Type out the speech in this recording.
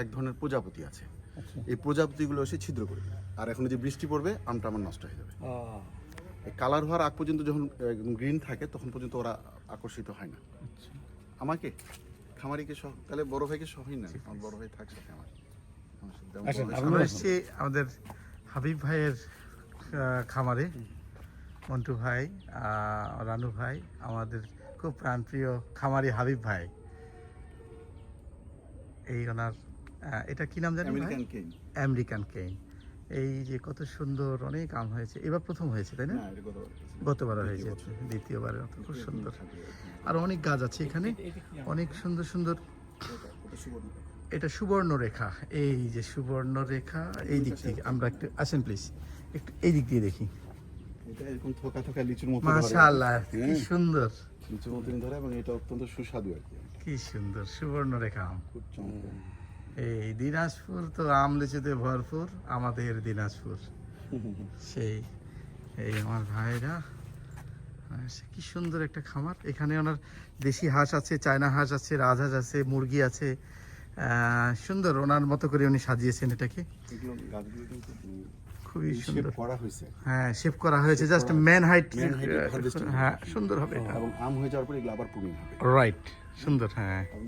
এক ধরনের প্রজাপতি আছে। আচ্ছা। এই প্রজাপতিগুলো এসে ছিদ্র করে। আর এখন যদি বৃষ্টি পড়বে আমটা আমার নষ্ট হয়ে যাবে। এই কালার হওয়ার আগ পর্যন্ত যখন গ্রিন থাকে তখন পর্যন্ত ওরা আকর্ষিত হয় না। আচ্ছা। আমাকে? খামারিকে সহ তাহলে বড় ভাইকে সহই না আমার বড় ভাই থাক সাথে আমার। এসেছি আমাদের হাবিব ভাইয়ের খামারে। মন্টু ভাই রানু ভাই আমাদের খুব প্রাণপ্রিয় খামারি হাবিব ভাই। এই ওনার এটা কি নাম জানি আমেরিকান কেন আমেরিকান কেইন এই যে কত সুন্দর অনেক আম হয়েছে। এবার প্রথম হয়েছে তাই না? না গতবার হয়েছে। মতো খুব সুন্দর। থাকে আর অনেক গাছ আছে এখানে? অনেক সুন্দর সুন্দর। এটা সুবর্ণ রেখা এই যে সুবর্ণ রেখা এই দিক থেকে আমরা একটু আসেন প্লিজ একটু এই দিক দিয়ে দেখি। এরকম থোকা থোকা লিচুর মতো মাশাআল্লাহ কি হ্যাঁ। সুন্দর। লিচুর মতন ধরে এবং এটা অত্যন্ত সুস্বাদু আর কি। সুন্দর সুবর্ণ রেখা আম। খুব চমৎকার। এই দিনাজপুর তো আম লিচুতে ভরপুর আমাদের দিনাজপুর। সেই এই আমার ভাইরা কি সুন্দর একটা খামার। এখানে ওনার দেশি হাঁস আছে চায়না হাঁস আছে রাজহাঁস আছে মুরগি আছে সুন্দর। ওনার মতো করে উনি সাজিয়েছেন এটাকে। খুবই সুন্দর। করা হয়েছে। হ্যাঁ শেপ করা হয়েছে জাস্ট ম্যান হাইট হ্যাঁ সুন্দর হবে এবং আম হয়ে যাওয়ার পর আবার রাইট সুন্দর হ্যাঁ।